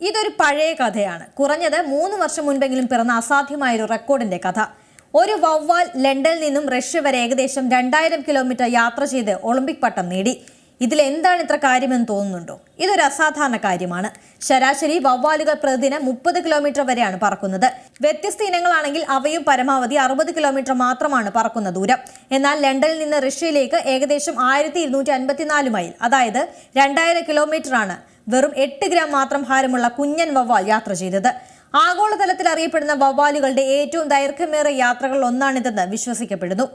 ഇതൊരു പഴയ കഥയാണ്. കുറഞ്ഞത് മൂന്ന് വർഷം മുൻപെങ്കിലും പിറന്ന അസാധ്യമായൊരു റെക്കോർഡിന്റെ കഥ. ഒരു വവ്വാൽ ലണ്ടനിൽ നിന്നും റഷ്യ വരെ ഏകദേശം രണ്ടായിരം കിലോമീറ്റർ യാത്ര ചെയ്ത് ഒളിമ്പിക് പട്ടം നേടി. ഇതിൽ എന്താണ് ഇത്ര കാര്യമെന്ന് തോന്നുന്നുണ്ടോ? ഇതൊരു അസാധാരണ കാര്യമാണ്. ശരാശരി വവ്വാലുകൾ പ്രതിദിനം മുപ്പത് കിലോമീറ്റർ വരെയാണ് പറക്കുന്നത്. വ്യത്യസ്ത ഇനങ്ങളാണെങ്കിൽ അവയും പരമാവധി അറുപത് കിലോമീറ്റർ മാത്രമാണ് പറക്കുന്ന ദൂരം. എന്നാൽ ലണ്ടനിൽ നിന്ന് റഷ്യയിലേക്ക് ഏകദേശം ആയിരത്തി ഇരുന്നൂറ്റി അൻപത്തിനാല് മൈൽ അതായത് രണ്ടായിരം കിലോമീറ്ററാണ് വെറും എട്ട് ഗ്രാം മാത്രം ഭാരമുള്ള കുഞ്ഞൻ വവ്വാൽ യാത്ര ചെയ്തത്. ആഗോളതലത്തിൽ അറിയപ്പെടുന്ന വവ്വാലുകളുടെ ഏറ്റവും ദൈർഘ്യമേറിയ യാത്രകളിൽ ഒന്നാണിതെന്ന് വിശ്വസിക്കപ്പെടുന്നു.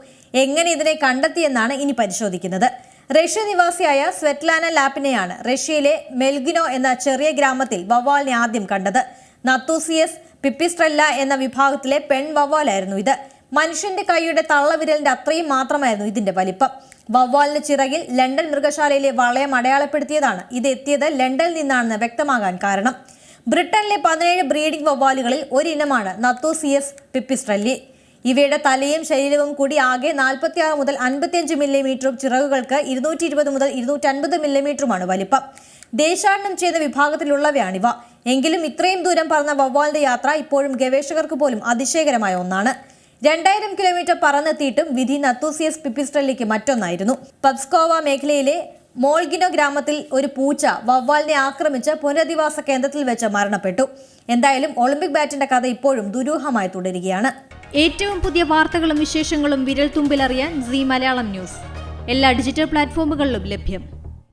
എങ്ങനെ ഇതിനെ കണ്ടെത്തിയെന്നാണ് ഇനി പരിശോധിക്കുന്നത്. റഷ്യ നിവാസിയായ സ്വെറ്റ്ലാന ലാപ്പിനെയാണ് റഷ്യയിലെ മെൽഗിനോ എന്ന ചെറിയ ഗ്രാമത്തിൽ വവ്വാലിനെ ആദ്യം കണ്ടത്. നത്തൂസിയസ് പിപ്പിസ്ട്രെല്ല എന്ന വിഭാഗത്തിലെ പെൺ വവ്വാലായിരുന്നു ഇത്. മനുഷ്യന്റെ കൈയുടെ തള്ളവിരലിന്റെ അത്രയും മാത്രമായിരുന്നു ഇതിന്റെ വലിപ്പം. വവ്വാലിന് ചിറകിൽ ലണ്ടൻ മൃഗശാലയിലെ വളയം അടയാളപ്പെടുത്തിയതാണ്. ഇത് എത്തിയത് ലണ്ടനിൽ നിന്നാണെന്ന് വ്യക്തമാകാൻ കാരണം. ബ്രിട്ടനിലെ പതിനേഴ് ബ്രീഡിംഗ് വവ്വാലുകളിൽ ഒരിനമാണ് നത്തോസിയസ് പിപ്പിസ്ട്രല്ലി. ഇവയുടെ തലയും ശരീരവും കൂടി ആകെ 46 മുതൽ 55 മില്ലിമീറ്ററും ചിറകുകൾക്ക് ഇരുന്നൂറ്റി ഇരുപത് മുതൽ ഇരുന്നൂറ്റി അൻപത് മില്ലിമീറ്ററുമാണ് വലിപ്പം. ദേശാടനം ചെയ്ത വിഭാഗത്തിലുള്ളവയാണിവ. എങ്കിലും ഇത്രയും ദൂരം പറഞ്ഞ വവ്വാലിന്റെ യാത്ര ഇപ്പോഴും ഗവേഷകർക്ക് പോലും അതിശയകരമായ ഒന്നാണ്. രണ്ടായിരം കിലോമീറ്റർ പറന്നെത്തിയിട്ടും വിധി നത്തൂസിയസ് പിപ്പിസ്ട്രല്ലിക്ക് മറ്റൊന്നായിരുന്നു. പബ്സ്കോവ മേഖലയിലെ മോൾഗിനോ ഗ്രാമത്തിൽ ഒരു പൂച്ച വവ്വാലിനെ ആക്രമിച്ച് പുനരധിവാസ കേന്ദ്രത്തിൽ വെച്ച് മരണപ്പെട്ടു. എന്തായാലും ഒളിമ്പിക് ബാറ്റിന്റെ കഥ ഇപ്പോഴും ദുരൂഹമായി തുടരുകയാണ്. ഏറ്റവും പുതിയ വാർത്തകളും വിശേഷങ്ങളും വിരൽ തുമ്പിലറിയാൻ സി മലയാളം ന്യൂസ്. എല്ലാ ഡിജിറ്റൽ പ്ലാറ്റ്ഫോമുകളിലും ലഭ്യം.